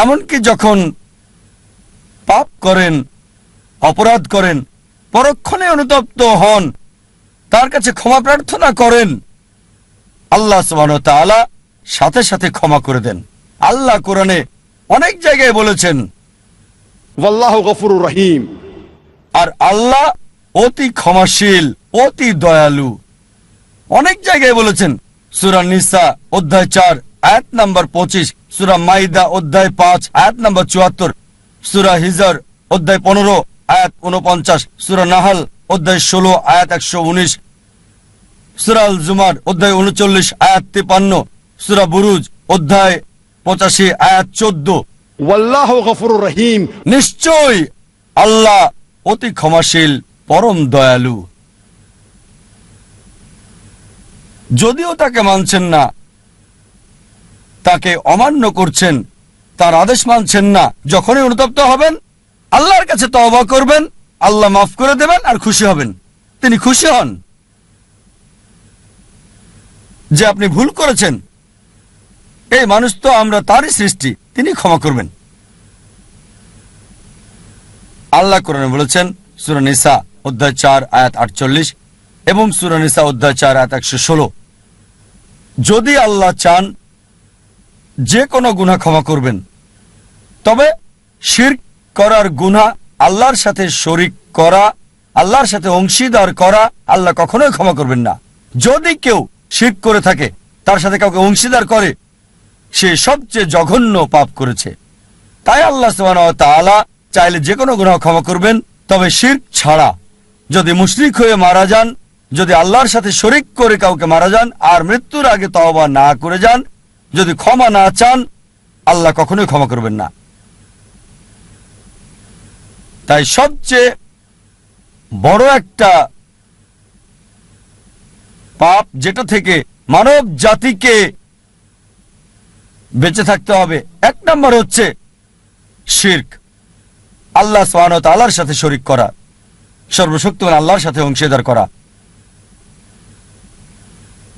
এমনকি যখন পাপ করেন অপরাধ করেন পরক্ষণে অনুতপ্ত হন তার কাছে ক্ষমা প্রার্থনা করেন আল্লাহ ওয়া সাথে সাথে ক্ষমা করে দেন। আল্লাহ কোরআনে অনেক জায়গায় বলেছেন গফুরুর রহিম। আর আল্লাহ অতি ক্ষমাশীল অতি দয়ালু। অনেক জায়গায় বলেছেন সুরা নিসা অধ্যায় চার আয়াত নাম্বার পঁচিশ সুরা মাইদা অধ্যায় পাঁচ আয়াত নাম্বার চুয়াত্তর সুরা হিজার অধ্যায় পনেরো আয়াত উনপঞ্চাশ সুরা নাহাল অধ্যায় ষোলো আয়াত একশো উনিশ সুরাল জুমার অধ্যায় উনচল্লিশ আয়াত তিপান্ন সুরা বুরুজ অধ্যায় পঁচাশি আয়াত চোদ্দ। রহিম। নিশ্চয় আল্লাহ অতি ক্ষমাশীল পরম দয়ালু। যদিও তাকে মানছেন না তাকে অমান্য করছেন, তার আদেশ মানছেন না। যখনই অনুতপ্ত হবেন, আল্লাহর কাছে তওবা করবেন, আল্লাহ মাফ করে দেবেন আর খুশি হবেন। তিনি খুশি হন। যে আপনি ভুল করেছেন, এই মানুষ তো আমরা তারই সৃষ্টি, তিনি ক্ষমা করবেন। আল্লাহ কোরআনে বলেছেন সুরানিসা অধ্যায় চার, আয়াত আটচল্লিশ এবং সুরানিসা অধ্যায় চার, আয়াত একশো ষোলো। যদি আল্লাহ চান যে কোনো গুনাহ ক্ষমা করবেন। তবে শির করার গুনাহ আল্লাহর সাথে শরিক করা, আল্লাহর সাথে অংশীদার করা আল্লাহ কখনোই ক্ষমা করবেন না। যদি কেউ শির করে থাকে, তার সাথে কাউকে অংশীদার করে, সে সবচেয়ে জঘন্য পাপ করেছে। তাই আল্লাহ তাআলা চাইলে যে কোনো গুনাহ ক্ষমা করবেন, তবে শিরক ছাড়া। যদি মুশরিক হয়ে মারা যান, যদি আল্লাহর সাথে শরিক করে কাউকে মারা যান, আর মৃত্যুর আগে তওবা না করে যান যদি ক্ষমা না চান, আল্লাহ কখনোই ক্ষমা করবেন না। তাই সবচেয়ে বড় একটা পাপ যেটা থেকে মানব জাতিকে বেঁচে থাকতে হবে, এক নম্বর হচ্ছে শির্ক। আল্লাহ সোহান আল্লাহর সাথে শরিক করা, সর্বশক্তিমান আল্লাহর সাথে অংশীদার করা।